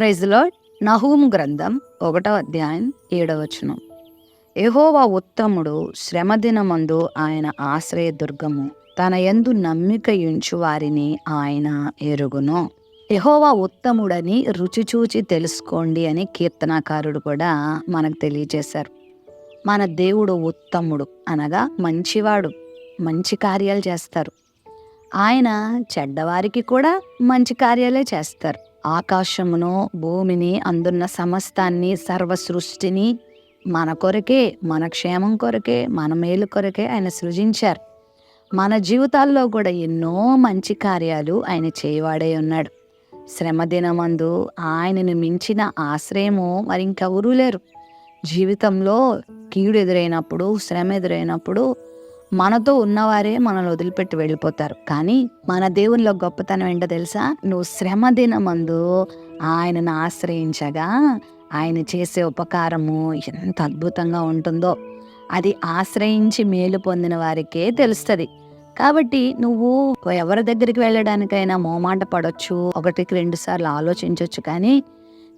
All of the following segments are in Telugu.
ప్రైజ్లో నహూం గ్రంథం ఒకటో అధ్యాయం ఏడవచనం ఎహోవా ఉత్తముడు శ్రమదినమందు ఆయన ఆశ్రయదుర్గము. తన ఎందు నమ్మిక నమ్మికయుంచు వారిని ఆయన ఎరుగును. ఎహోవా ఉత్తముడని రుచి చూచి తెలుసుకోండి అని కీర్తనాకారుడు కూడా మనకు తెలియజేశారు. మన దేవుడు ఉత్తముడు అనగా మంచివాడు మంచి కార్యాలు చేస్తారు. ఆయన చెడ్డవారికి కూడా మంచి కార్యాలే చేస్తారు. ఆకాశమును భూమిని అందున్న సమస్తాన్ని సర్వ సృష్టిని మన కొరకే మన క్షేమం కొరకే మన మేలు కొరకే ఆయన సృజించారు. మన జీవితాల్లో కూడా ఎన్నో మంచి కార్యాలు ఆయన చేయవాడే ఉన్నాడు. శ్రమ దినమందు ఆయనను మించిన ఆశ్రయము మరి ఇంకెవరూ లేరు జీవితంలో కీడు ఎదురైనప్పుడు శ్రమ ఎదురైనప్పుడు మనతో ఉన్నవారే మనల్ని వదిలిపెట్టి వెళ్ళిపోతారు. కానీ మన దేవునిలో గొప్పతనం ఏంటో తెలుసా? నువ్వు శ్రమ దినమందు ఆయనను ఆశ్రయించగా ఆయన చేసే ఉపకారము ఎంత అద్భుతంగా ఉంటుందో అది ఆశ్రయించి మేలు పొందిన వారికే తెలుస్తుంది. కాబట్టి నువ్వు ఎవరి దగ్గరికి వెళ్ళడానికైనా మోమాట పడవచ్చు ఒకటికి రెండు సార్లు ఆలోచించవచ్చు కానీ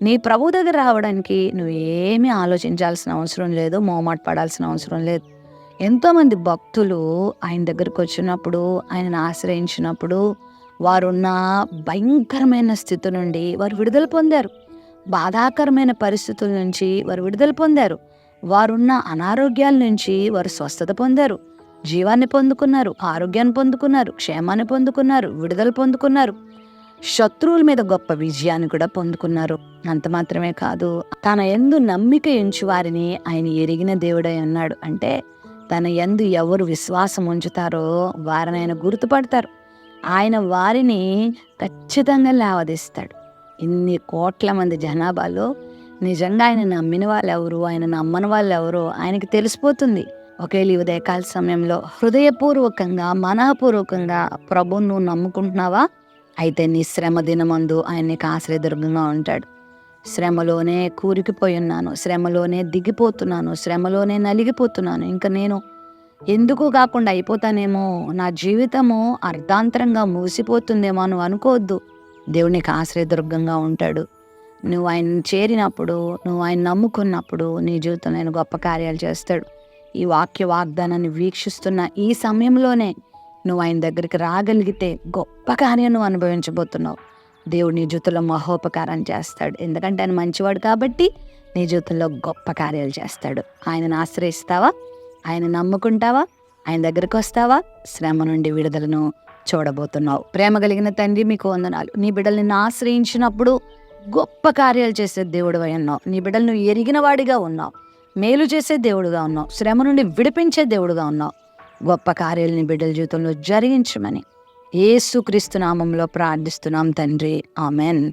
నీ ప్రభు దగ్గర రావడానికి నువ్వు ఏమీ ఆలోచించాల్సిన అవసరం లేదు మోమాట పడాల్సిన అవసరం లేదు. ఎంతోమంది భక్తులు ఆయన దగ్గరకు వచ్చినప్పుడు ఆయనను ఆశ్రయించినప్పుడు వారున్న భయంకరమైన స్థితి నుండి వారు విడుదల పొందారు. బాధాకరమైన పరిస్థితుల నుంచి వారు విడుదల పొందారు. వారున్న అనారోగ్యాల నుంచి వారు స్వస్థత పొందారు. జీవాన్ని పొందుకున్నారు ఆరోగ్యాన్ని పొందుకున్నారు క్షేమాన్ని పొందుకున్నారు విడుదల పొందుకున్నారు. శత్రువుల మీద గొప్ప విజయాన్ని కూడా పొందుకున్నారు. అంత మాత్రమే కాదు తన ఎందు నమ్మిక ఎంచు వారిని ఆయన ఎరిగిన దేవుడై ఉన్నాడు. అంటే తన యందు ఎవరు విశ్వాసం ఉంచుతారో వారిని ఆయన గుర్తుపడతారు. ఆయన వారిని ఖచ్చితంగా లేవదీస్తాడు. ఇన్ని కోట్ల మంది జనాభాలో నిజంగా ఆయన నమ్మిన వాళ్ళు ఎవరు ఆయన నమ్మని వాళ్ళు ఎవరో ఆయనకి తెలిసిపోతుంది. ఒకవేళ ఈ ఉదయకాల సమయంలో హృదయపూర్వకంగా మనఃపూర్వకంగా ప్రభును నువ్వు నమ్ముకుంటున్నావా? అయితే నీ శ్రమ దినమందు ఆయన నీకు ఆశ్రయదుర్గంగా ఉంటాడు శ్రమలోనే కూరికిపోయి ఉన్నాను శ్రమలోనే దిగిపోతున్నాను శ్రమలోనే నలిగిపోతున్నాను. ఇంకా నేను ఎందుకు కాకుండా అయిపోతానేమో నా జీవితము అర్ధాంతరంగా మూసిపోతుందేమో అని అనుకోవద్దు. దేవుడు నీకు ఆశ్రయదుర్గంగా ఉంటాడు. నువ్వు ఆయన చేరినప్పుడు నువ్వు ఆయన నమ్ముకున్నప్పుడు నీ జీవితంలో ఆయన గొప్ప కార్యాలు చేస్తాడు. ఈ వాక్య వాగ్దానాన్ని వీక్షిస్తున్న ఈ సమయంలోనే నువ్వు ఆయన దగ్గరికి రాగలిగితే గొప్ప కార్యం నువ్వు అనుభవించబోతున్నావు. దేవుడు నీ జీవితంలో మహోపకారం చేస్తాడు. ఎందుకంటే ఆయన మంచివాడు కాబట్టి నీ జీవితంలో గొప్ప కార్యాలు చేస్తాడు. ఆయనను ఆశ్రయిస్తావా? ఆయన నమ్ముకుంటావా? ఆయన దగ్గరికి వస్తావా? శ్రమ నుండి విడుదలను చూడబోతున్నావు. ప్రేమ కలిగిన తండ్రి మీకు వందనాలు. నీ బిడ్డలు నిన్ను ఆశ్రయించినప్పుడు గొప్ప కార్యాలు చేసే దేవుడు ఉన్నావు. నీ బిడ్డలు నువ్వు ఎరిగిన వాడిగా ఉన్నావు. మేలు చేసే దేవుడుగా ఉన్నావు. శ్రమ నుండి విడిపించే దేవుడుగా ఉన్నావు. గొప్ప కార్యాలు నీ బిడ్డల జీవితంలో జరిగించమని ఏసుక్రీస్తు నామంలో ప్రార్థిస్తున్నాం తండ్రి. ఆమెన్.